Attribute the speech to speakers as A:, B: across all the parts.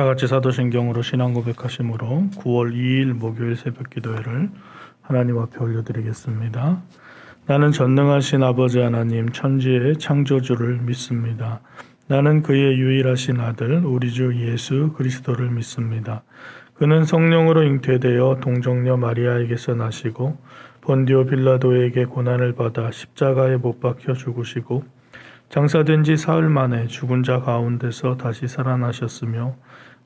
A: 다 같이 사도신경으로 신앙 고백하심으로 9월 2일 목요일 새벽 기도회를 하나님 앞에 올려드리겠습니다. 나는 전능하신 아버지 하나님 천지의 창조주를 믿습니다. 나는 그의 유일하신 아들 우리 주 예수 그리스도를 믿습니다. 그는 성령으로 잉태되어 동정녀 마리아에게서 나시고 본디오 빌라도에게 고난을 받아 십자가에 못 박혀 죽으시고 장사된 지 사흘 만에 죽은 자 가운데서 다시 살아나셨으며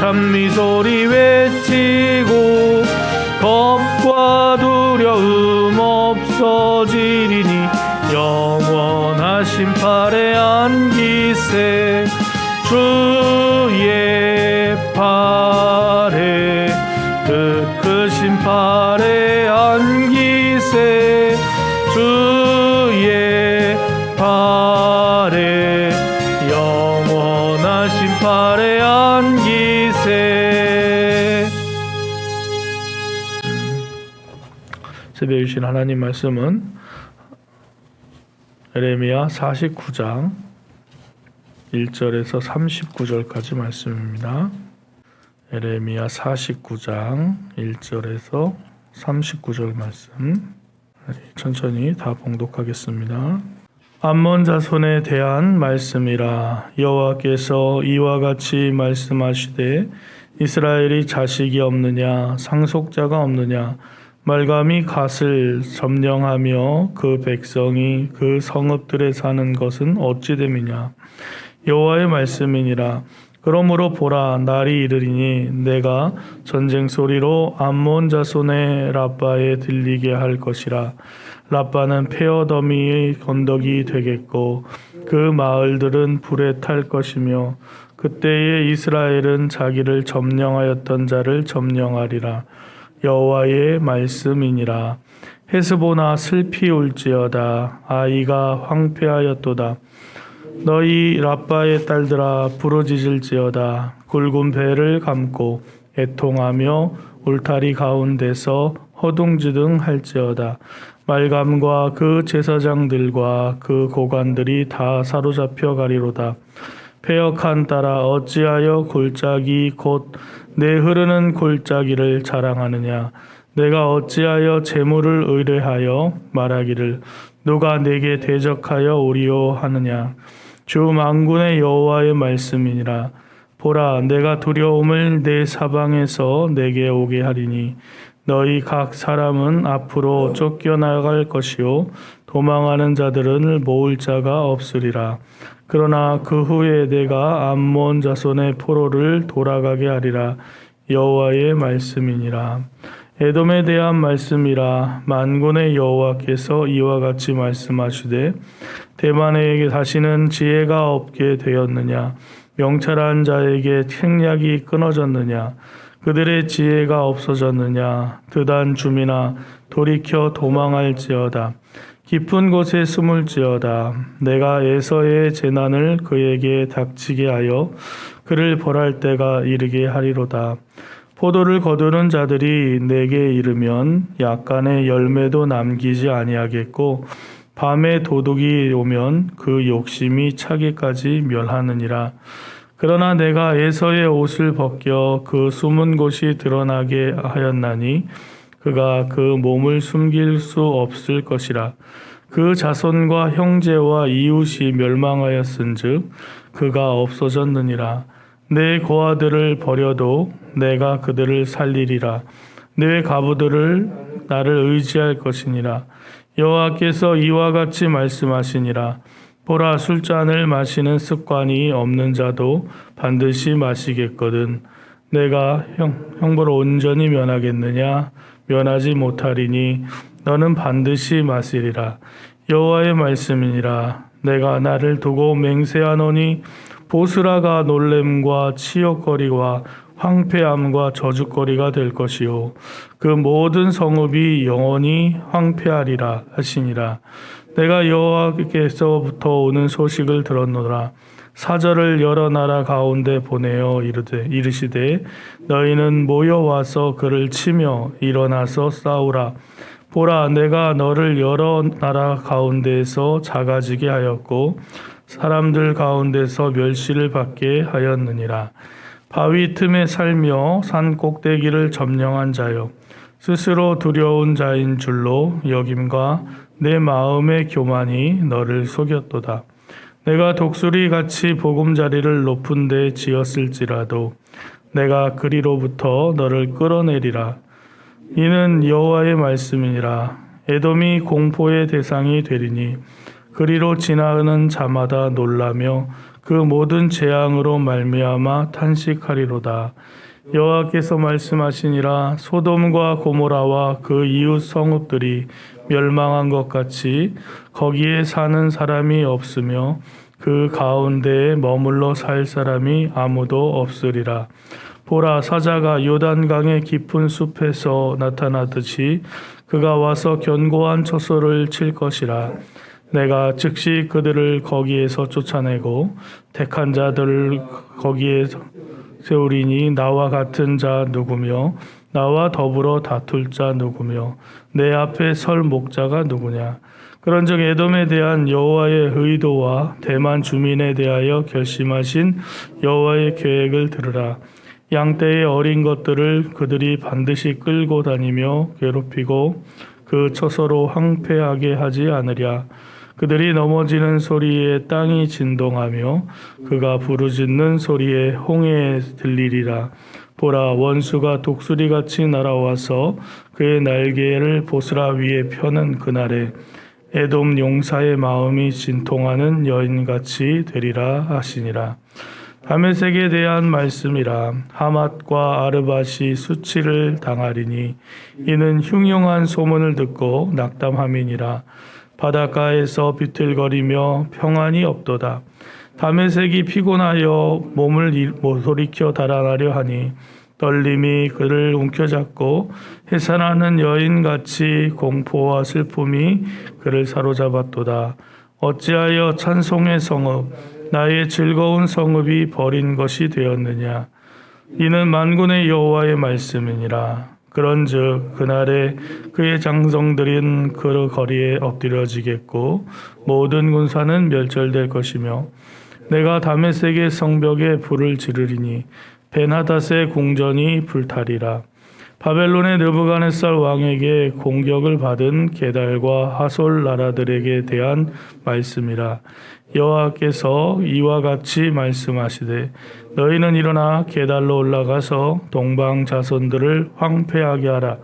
A: 기 안기세 새벽에 주신 하나님 말씀은 에레미야 49장 1절에서 39절까지 말씀입니다. 에레미야 49장 1절에서 39절 말씀 천천히 다 봉독하겠습니다. 암몬 자손에 대한 말씀이라. 여호와께서 이와 같이 말씀하시되 이스라엘이 자식이 없느냐 상속자가 없느냐 말감이 갓을 점령하며 그 백성이 그 성읍들에 사는 것은 어찌 됨이냐? 여호와의 말씀이니라 그러므로 보라 날이 이르리니 내가 전쟁 소리로 암몬 자손의 라빠에 들리게 할 것이라. 라빠는 폐허더미의 건덕이 되겠고 그 마을들은 불에 탈 것이며 그때에 이스라엘은 자기를 점령하였던 자를 점령하리라. 여호와의 말씀이니라. 헤스보나 슬피 울지어다. 아이가 황폐하였도다 너희 라빠의 딸들아 부르짖을지어다. 굵은 배를 감고 애통하며 울타리 가운데서 허둥지둥 할지어다. 말감과 그 제사장들과 그 고관들이 다 사로잡혀 가리로다. 폐역한 딸아 어찌하여 골짜기 곧 내 흐르는 골짜기를 자랑하느냐? 내가 어찌하여 재물을 의뢰하여 말하기를 누가 내게 대적하여 오리오 하느냐 주 만군의 여호와의 말씀이니라. 보라 내가 두려움을 내 사방에서 내게 오게 하리니 너희 각 사람은 앞으로 쫓겨나갈 것이요 도망하는 자들은 모을 자가 없으리라. 그러나 그 후에 내가 암몬 자손의 포로를 돌아가게 하리라. 여호와의 말씀이니라. 에돔에 대한 말씀이라. 만군의 여호와께서 이와 같이 말씀하시되 대만에게 다시는 지혜가 없게 되었느냐? 명철한 자에게 책략이 끊어졌느냐? 그들의 지혜가 없어졌느냐? 드단 주민아 돌이켜 도망할지어다. 깊은 곳에 숨을지어다. 내가 에서의 재난을 그에게 닥치게 하여 그를 벌할 때가 이르게 하리로다. 포도를 거두는 자들이 내게 이르면 약간의 열매도 남기지 아니하겠고 밤에 도둑이 오면 그 욕심이 차기까지 멸하느니라. 그러나 내가 에서의 옷을 벗겨 그 숨은 곳이 드러나게 하였나니 그가 그 몸을 숨길 수 없을 것이라. 그 자손과 형제와 이웃이 멸망하였은즉 그가 없어졌느니라. 내 고아들을 버려도 내가 그들을 살리리라. 내 가부들을 나를 의지할 것이니라. 여호와께서 이와 같이 말씀하시니라. 보라 술잔을 마시는 습관이 없는 자도 반드시 마시겠거든. 내가 형, 형벌 온전히 면하겠느냐? 면하지 못하리니 너는 반드시 마시리라. 여호와의 말씀이니라. 내가 나를 두고 맹세하노니 보스라가 놀램과 치욕거리와 황폐함과 저주거리가 될 것이요. 그 모든 성읍이 영원히 황폐하리라 하시니라. 내가 여호와께서부터 오는 소식을 들었노라. 사절을 여러 나라 가운데 보내어 이르되 이르시되 너희는 모여 와서 그를 치며 일어나서 싸우라. 보라 내가 너를 여러 나라 가운데에서 작아지게 하였고 사람들 가운데서 멸시를 받게 하였느니라. 바위 틈에 살며 산 꼭대기를 점령한 자여 스스로 두려운 자인 줄로 여김과 내 마음의 교만이 너를 속였도다. 내가 독수리 같이 보금자리를 높은 데 지었을지라도 내가 그리로부터 너를 끌어내리라. 이는 여호와의 말씀이니라. 에돔이 공포의 대상이 되리니 그리로 지나가는 자마다 놀라며 그 모든 재앙으로 말미암아 탄식하리로다. 여호와께서 말씀하시니라 소돔과 고모라와 그 이웃 성읍들이 멸망한 것 같이 거기에 사는 사람이 없으며 그 가운데에 머물러 살 사람이 아무도 없으리라. 보라 사자가 요단강의 깊은 숲에서 나타나듯이 그가 와서 견고한 처소를 칠 것이라. 내가 즉시 그들을 거기에서 쫓아내고 택한 자들을 거기에 세우리니 나와 같은 자 누구며 나와 더불어 다툴 자 누구며 내 앞에 설 목자가 누구냐? 그런즉 에돔에 대한 여호와의 의도와 대만 주민에 대하여 결심하신 여호와의 계획을 들으라. 양 떼의 어린 것들을 그들이 반드시 끌고 다니며 괴롭히고 그 처소로 황폐하게 하지 않으랴 그들이 넘어지는 소리에 땅이 진동하며 그가 부르짖는 소리에 홍해에 들리리라. 보라 원수가 독수리같이 날아와서 그의 날개를 보스라 위에 펴는 그날에 에돔 용사의 마음이 진통하는 여인같이 되리라 하시니라. 다메섹에 대한 말씀이라 하맛과 아르밧이 수치를 당하리니 이는 흉흉한 소문을 듣고 낙담함이니라. 바닷가에서 비틀거리며 평안이 없도다. 담에색이 피곤하여 몸을 모소리켜 달아나려 하니 떨림이 그를 움켜잡고 해산하는 여인같이 공포와 슬픔이 그를 사로잡았도다. 어찌하여 찬송의 성읍, 나의 즐거운 성읍이 버린 것이 되었느냐. 이는 만군의 여호와의 말씀이니라. 그런즉 그날에 그의 장성들인 그 거리에 엎드려지겠고 모든 군사는 멸절될 것이며 내가 다메섹의 성벽에 불을 지르리니 베나닷의 궁전이 불타리라. 바벨론의 느부갓네살 왕에게 공격을 받은 게달과 하솔 나라들에게 대한 말씀이라 여호와께서 이와 같이 말씀하시되 너희는 일어나 게달로 올라가서 동방 자손들을 황폐하게 하라.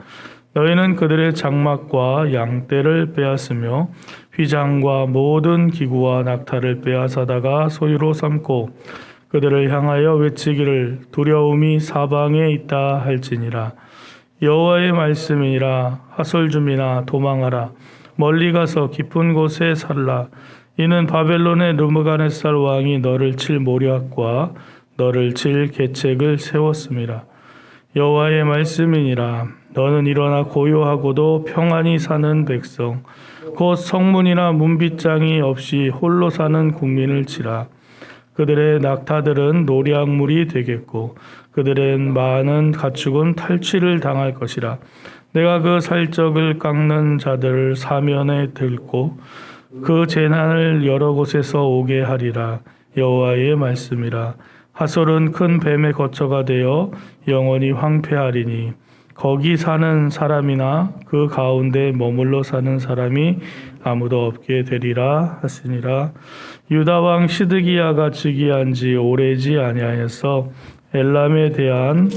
A: 너희는 그들의 장막과 양떼를 빼앗으며 휘장과 모든 기구와 낙타를 빼앗아다가 소유로 삼고 그들을 향하여 외치기를 두려움이 사방에 있다 할지니라. 여호와의 말씀이니라. 하솔줌이나 도망하라. 멀리 가서 깊은 곳에 살라 이는 바벨론의 르무가네살 왕이 너를 칠 모략과 너를 칠 계책을 세웠음이라 여호와의 말씀이니라. 너는 일어나 고요하고도 평안히 사는 백성 곧 성문이나 문빗장이 없이 홀로 사는 국민을 치라. 그들의 낙타들은 노량물이 되겠고 그들의 많은 가축은 탈취를 당할 것이라. 내가 그 살적을 깎는 자들을 사면에 들고 그 재난을 여러 곳에서 오게 하리라. 여호와의 말씀이라. 하솔은 큰 뱀의 거처가 되어 영원히 황폐하리니 거기 사는 사람이나 그 가운데 머물러 사는 사람이 아무도 없게 되리라 하시니라. 유다 왕 시드기야가 즉위한 지 오래지 아니하여서 엘람에 대한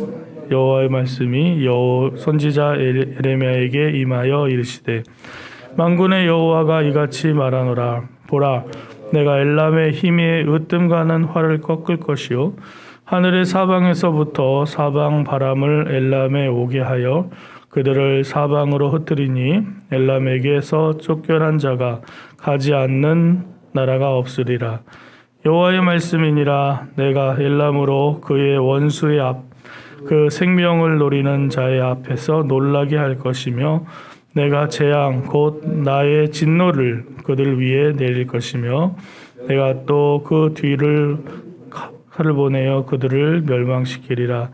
A: 여호와의 말씀이 여 선지자 에레미야에게 임하여 이르시되 만군의 여호와가 이같이 말하노라. 보라 내가 엘람의 힘에 으뜸가는 활을 꺾을 것이요. 하늘의 사방에서부터 사방 바람을 엘람에 오게 하여 그들을 사방으로 흩뜨리니 엘람에게서 쫓겨난 자가 가지 않는 나라가 없으리라. 여호와의 말씀이니라. 내가 엘람으로 그의 원수의 앞 그 생명을 노리는 자의 앞에서 놀라게 할 것이며 내가 재앙 곧 나의 진노를 그들 위에 내릴 것이며 내가 또 그 뒤를 칼을 보내어 그들을 멸망시키리라.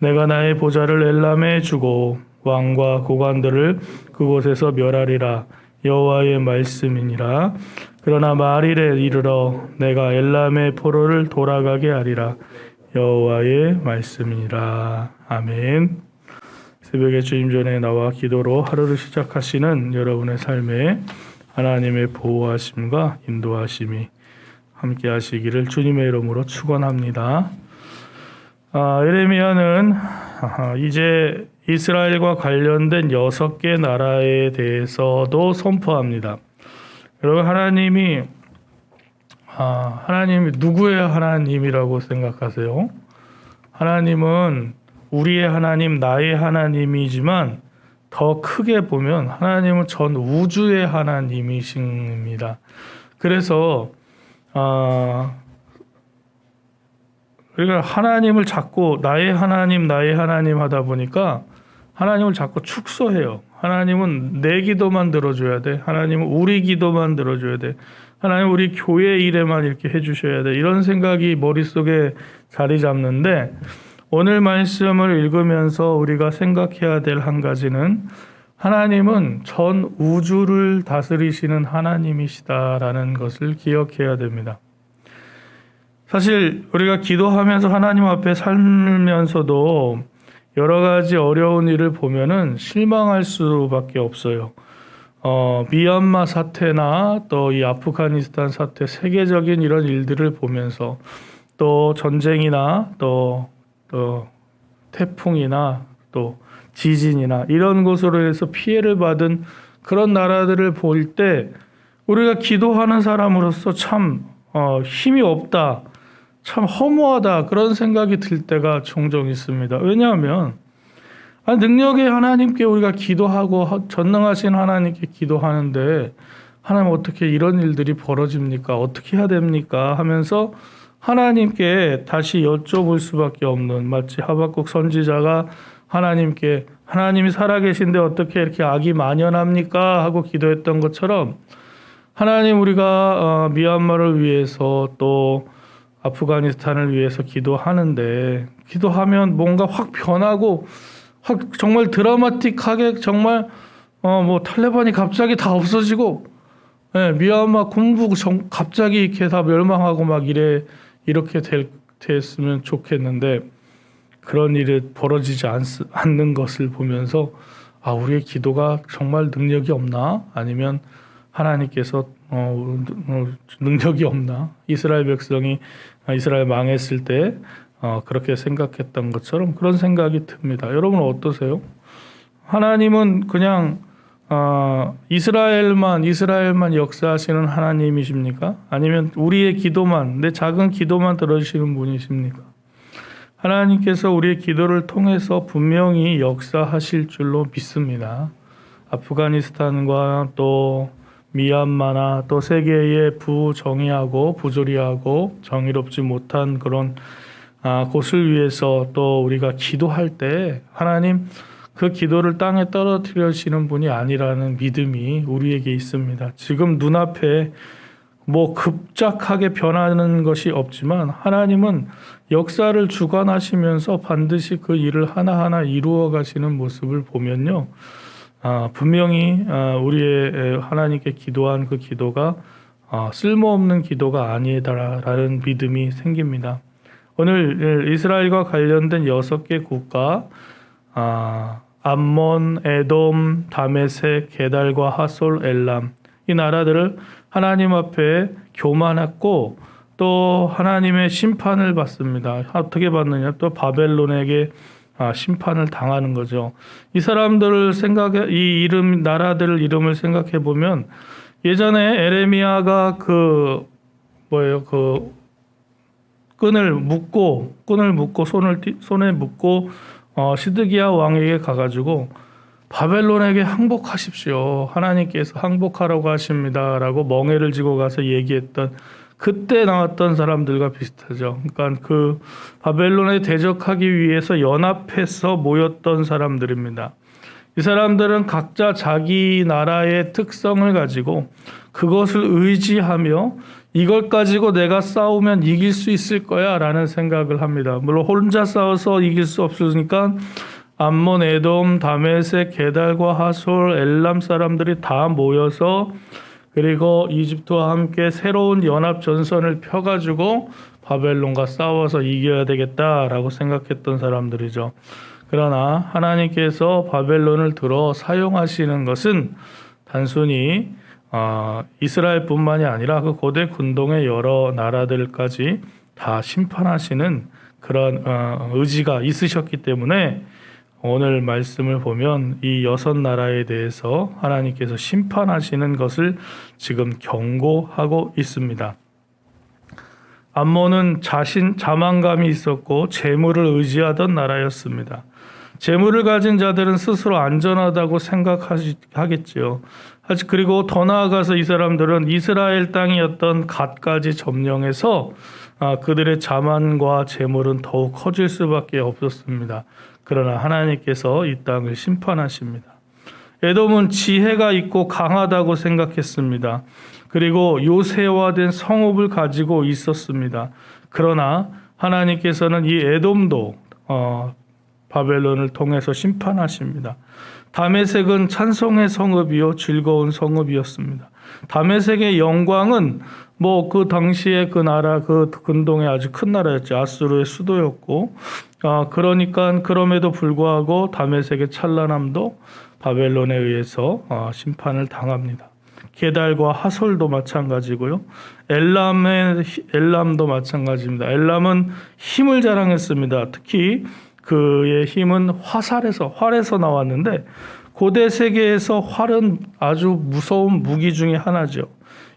A: 내가 나의 보좌를 엘람에 주고 왕과 고관들을 그곳에서 멸하리라. 여호와의 말씀이니라. 그러나 말일에 이르러 내가 엘람의 포로를 돌아가게 하리라. 여호와의 말씀이니라. 아멘. 새벽에 주님 전에 나와 기도로 하루를 시작하시는 여러분의 삶에 하나님의 보호하심과 인도하심이 함께 하시기를 주님의 이름으로 축원합니다. 아, 에레미야는 이제 이스라엘과 관련된 여섯 개 나라에 대해서도 선포합니다. 여러분 하나님이 아, 하나님이 누구의 하나님이라고 생각하세요? 하나님은 우리의 하나님, 나의 하나님이지만 더 크게 보면 하나님은 전 우주의 하나님이십니다. 그래서 아, 우리가 하나님을 자꾸 나의 하나님, 나의 하나님 하다 보니까 하나님을 자꾸 축소해요. 하나님은 내 기도만 들어줘야 돼. 하나님은 우리 기도만 들어줘야 돼. 하나님 우리 교회 일에만 이렇게 해주셔야 돼. 이런 생각이 머릿속에 자리 잡는데 오늘 말씀을 읽으면서 우리가 생각해야 될 한 가지는 하나님은 전 우주를 다스리시는 하나님이시다라는 것을 기억해야 됩니다. 사실 우리가 기도하면서 하나님 앞에 살면서도 여러 가지 어려운 일을 보면은 실망할 수밖에 없어요. 어, 미얀마 사태나 또 이 아프가니스탄 사태 세계적인 이런 일들을 보면서 또 전쟁이나 또, 또 태풍이나 또 지진이나 이런 것으로 해서 피해를 받은 그런 나라들을 볼 때 우리가 기도하는 사람으로서 참 어, 힘이 없다, 참 허무하다 그런 생각이 들 때가 종종 있습니다. 왜냐하면 아, 능력의 하나님께 우리가 기도하고 하- 전능하신 하나님께 기도하는데 하나님 어떻게 이런 일들이 벌어집니까? 어떻게 해야 됩니까? 하면서 하나님께 다시 여쭤볼 수밖에 없는 마치 하박국 선지자가 하나님께 하나님이 살아계신데 어떻게 이렇게 악이 만연합니까? 하고 기도했던 것처럼 하나님 우리가 어, 미얀마를 위해서 또 아프가니스탄을 위해서 기도하는데 기도하면 뭔가 확 변하고 확 정말 드라마틱하게 정말 어 뭐 탈레반이 갑자기 다 없어지고 예, 미얀마 군부 정, 갑자기 이렇게 다 멸망하고 막 이래 이렇게 될, 됐으면 좋겠는데 그런 일이 벌어지지 않, 않는 것을 보면서 아 우리의 기도가 정말 능력이 없나 아니면 하나님께서 어, 어, 능력이 없나 이스라엘 백성이 아, 이스라엘 망했을 때 어, 그렇게 생각했던 것처럼 그런 생각이 듭니다. 여러분 어떠세요? 하나님은 그냥 어, 이스라엘만 이스라엘만 역사하시는 하나님이십니까? 아니면 우리의 기도만 내 작은 기도만 들어주시는 분이십니까? 하나님께서 우리의 기도를 통해서 분명히 역사하실 줄로 믿습니다. 아프가니스탄과 또 미얀마나 또 세계의 부정의하고 부조리하고 정의롭지 못한 그런 아, 곳을 위해서 또 우리가 기도할 때 하나님 그 기도를 땅에 떨어뜨리시는 분이 아니라는 믿음이 우리에게 있습니다. 지금 눈앞에 뭐 급작하게 변하는 것이 없지만 하나님은 역사를 주관하시면서 반드시 그 일을 하나하나 이루어 가시는 모습을 보면요. 아, 분명히 아, 우리의 에, 하나님께 기도한 그 기도가 아, 쓸모없는 기도가 아니다라는 믿음이 생깁니다. 오늘 예, 이스라엘과 관련된 여섯 개 국가 아, 암몬, 에돔, 다메섹, 게달과 하솔, 엘람 이 나라들을 하나님 앞에 교만했고 또 하나님의 심판을 받습니다. 어떻게 받느냐? 또 바벨론에게 아, 심판을 당하는 거죠. 이 사람들을 생각해 이 이름 나라들 이름을 생각해 보면 예전에 에레미야가 그 뭐예요? 그 끈을 묶고 끈을 묶고 손을 띠- 손에 묶고 어, 시드기야 왕에게 가가지고 바벨론에게 항복하십시오. 하나님께서 항복하라고 하십니다라고 멍에를 지고 가서 얘기했던 그때 나왔던 사람들과 비슷하죠. 그러니까 그 바벨론에 대적하기 위해서 연합해서 모였던 사람들입니다. 이 사람들은 각자 자기 나라의 특성을 가지고 그것을 의지하며 이걸 가지고 내가 싸우면 이길 수 있을 거야 라는 생각을 합니다. 물론 혼자 싸워서 이길 수 없으니까 암몬, 에돔, 다메섹, 게달과 하솔, 엘람 사람들이 다 모여서 그리고 이집트와 함께 새로운 연합 전선을 펴가지고 바벨론과 싸워서 이겨야 되겠다라고 생각했던 사람들이죠. 그러나 하나님께서 바벨론을 들어 사용하시는 것은 단순히 어, 이스라엘뿐만이 아니라 그 고대 군동의 여러 나라들까지 다 심판하시는 그런 어, 의지가 있으셨기 때문에 오늘 말씀을 보면 이 여섯 나라에 대해서 하나님께서 심판하시는 것을 지금 경고하고 있습니다. 암몬은 자신 자만감이 있었고 재물을 의지하던 나라였습니다. 재물을 가진 자들은 스스로 안전하다고 생각하겠지요. 그리고 더 나아가서 이 사람들은 이스라엘 땅이었던 갓까지 점령해서 아, 그들의 자만과 재물은 더욱 커질 수밖에 없었습니다. 그러나 하나님께서 이 땅을 심판하십니다. 에돔은 지혜가 있고 강하다고 생각했습니다. 그리고 요새화된 성읍을 가지고 있었습니다. 그러나 하나님께서는 이 에돔도 어, 바벨론을 통해서 심판하십니다. 다메섹은 찬송의 성읍이요 즐거운 성읍이었습니다. 다메섹의 영광은 뭐 그 당시에 그 나라 그 근동의 아주 큰 나라였죠. 아수르의 수도였고 아 그러니까 그럼에도 불구하고 다메섹의 찬란함도 바벨론에 의해서 아, 심판을 당합니다. 게달과 하솔도 마찬가지고요. 엘람의 엘람도 마찬가지입니다. 엘람은 힘을 자랑했습니다. 특히 그의 힘은 화살에서 활에서 나왔는데 고대 세계에서 활은 아주 무서운 무기 중의 하나죠.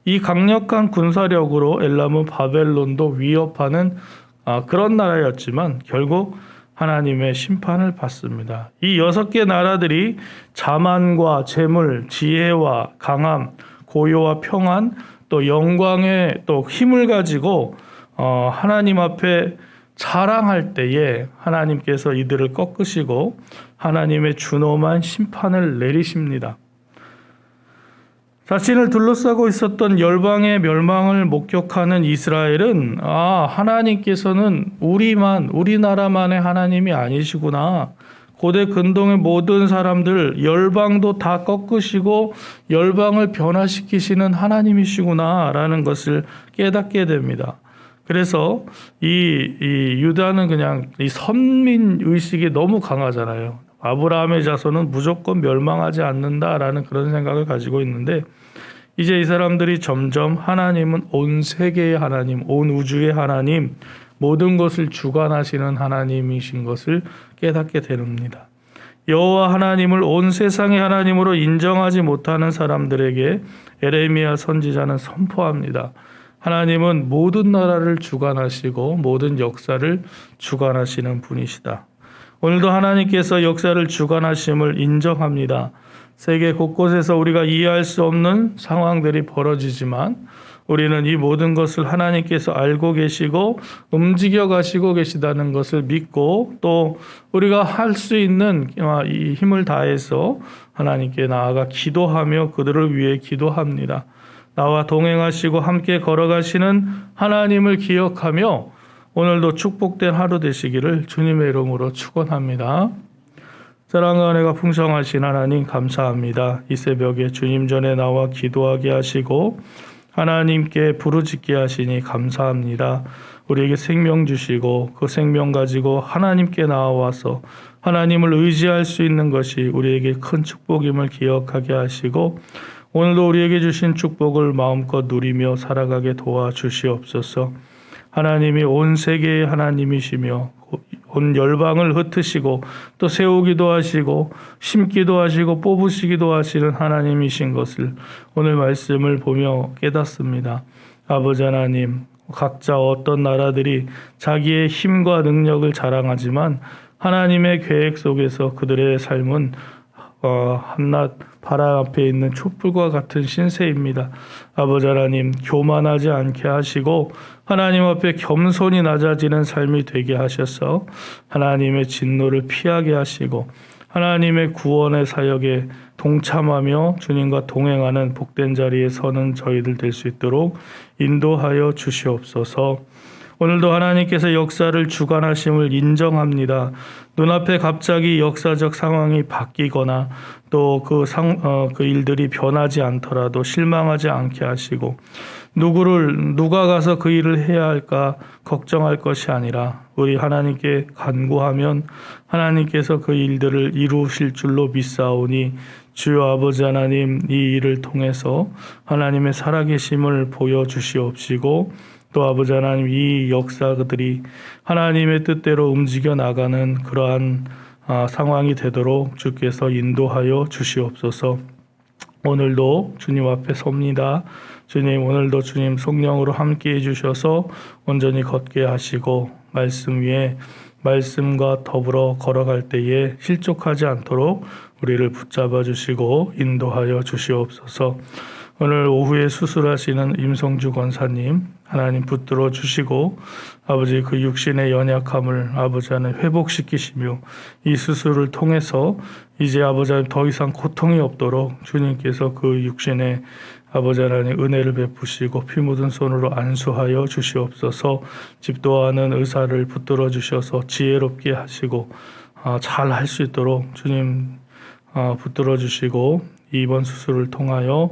A: 이 강력한 군사력으로 엘람은 바벨론도 위협하는 아, 그런 나라였지만 결국 하나님의 심판을 받습니다. 이 여섯 개 나라들이 자만과 재물, 지혜와 강함, 고요와 평안, 또 영광의 또 힘을 가지고 어, 하나님 앞에 자랑할 때에 하나님께서 이들을 꺾으시고 하나님의 준엄한 심판을 내리십니다. 자신을 둘러싸고 있었던 열방의 멸망을 목격하는 이스라엘은 아 하나님께서는 우리만 우리나라만의 하나님이 아니시구나. 고대 근동의 모든 사람들 열방도 다 꺾으시고 열방을 변화시키시는 하나님이시구나 라는 것을 깨닫게 됩니다. 그래서 이, 이 유다는 그냥 이 선민 의식이 너무 강하잖아요. 아브라함의 자손은 무조건 멸망하지 않는다라는 그런 생각을 가지고 있는데 이제 이 사람들이 점점 하나님은 온 세계의 하나님, 온 우주의 하나님, 모든 것을 주관하시는 하나님이신 것을 깨닫게 됩니다. 여호와 하나님을 온 세상의 하나님으로 인정하지 못하는 사람들에게 에레미야 선지자는 선포합니다. 하나님은 모든 나라를 주관하시고 모든 역사를 주관하시는 분이시다. 오늘도 하나님께서 역사를 주관하심을 인정합니다. 세계 곳곳에서 우리가 이해할 수 없는 상황들이 벌어지지만 우리는 이 모든 것을 하나님께서 알고 계시고 움직여 가시고 계시다는 것을 믿고 또 우리가 할 수 있는 이 힘을 다해서 하나님께 나아가 기도하며 그들을 위해 기도합니다. 나와 동행하시고 함께 걸어가시는 하나님을 기억하며 오늘도 축복된 하루 되시기를 주님의 이름으로 축원합니다. 사랑과 은혜가 풍성하신 하나님 감사합니다. 이 새벽에 주님 전에 나와 기도하게 하시고 하나님께 부르짖게 하시니 감사합니다. 우리에게 생명 주시고 그 생명 가지고 하나님께 나와서 하나님을 의지할 수 있는 것이 우리에게 큰 축복임을 기억하게 하시고 오늘도 우리에게 주신 축복을 마음껏 누리며 살아가게 도와주시옵소서. 하나님이 온 세계의 하나님이시며 온 열방을 흩으시고 또 세우기도 하시고 심기도 하시고 뽑으시기도 하시는 하나님이신 것을 오늘 말씀을 보며 깨닫습니다. 아버지 하나님, 각자 어떤 나라들이 자기의 힘과 능력을 자랑하지만 하나님의 계획 속에서 그들의 삶은 어, 한낱 바람 앞에 있는 촛불과 같은 신세입니다. 아버지 하나님 교만하지 않게 하시고 하나님 앞에 겸손히 낮아지는 삶이 되게 하셔서 하나님의 진노를 피하게 하시고 하나님의 구원의 사역에 동참하며 주님과 동행하는 복된 자리에 서는 저희들 될 수 있도록 인도하여 주시옵소서. 오늘도 하나님께서 역사를 주관하심을 인정합니다. 눈앞에 갑자기 역사적 상황이 바뀌거나 또그 상, 어, 그 일들이 변하지 않더라도 실망하지 않게 하시고 누구를, 누가 가서 그 일을 해야 할까 걱정할 것이 아니라 우리 하나님께 간구하면 하나님께서 그 일들을 이루실 줄로 믿사오니 주여 아버지 하나님 이 일을 통해서 하나님의 살아계심을 보여 주시옵시고 또 아버지 하나님 이 역사들이 하나님의 뜻대로 움직여 나가는 그러한 아, 상황이 되도록 주께서 인도하여 주시옵소서. 오늘도 주님 앞에 섭니다. 주님 오늘도 주님 성령으로 함께 해 주셔서 온전히 걷게 하시고 말씀 위에 말씀과 더불어 걸어갈 때에 실족하지 않도록 우리를 붙잡아 주시고 인도하여 주시옵소서. 오늘 오후에 수술하시는 임성주 권사님 하나님 붙들어 주시고 아버지 그 육신의 연약함을 아버지 안에 회복시키시며 이 수술을 통해서 이제 아버지 하나님 더 이상 고통이 없도록 주님께서 그 육신의 아버지 하나님 은혜를 베푸시고 피 묻은 손으로 안수하여 주시옵소서. 집도하는 의사를 붙들어 주셔서 지혜롭게 하시고 아, 잘할 수 있도록 주님 아, 붙들어 주시고 이번 수술을 통하여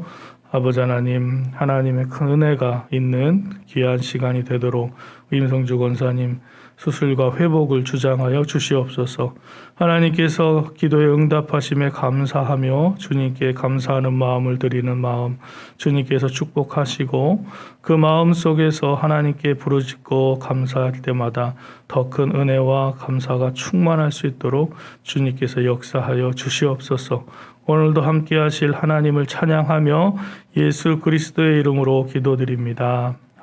A: 아버지 하나님 하나님의 큰 은혜가 있는 귀한 시간이 되도록 임성주 권사님 수술과 회복을 주장하여 주시옵소서. 하나님께서 기도에 응답하심에 감사하며 주님께 감사하는 마음을 드리는 마음 주님께서 축복하시고 그 마음 속에서 하나님께 부르짖고 감사할 때마다 더 큰 은혜와 감사가 충만할 수 있도록 주님께서 역사하여 주시옵소서. 오늘도 함께 하실 하나님을 찬양하며 예수 그리스도의 이름으로 기도드립니다.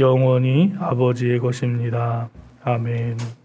A: 영원히 아버지의 것입니다. 아멘.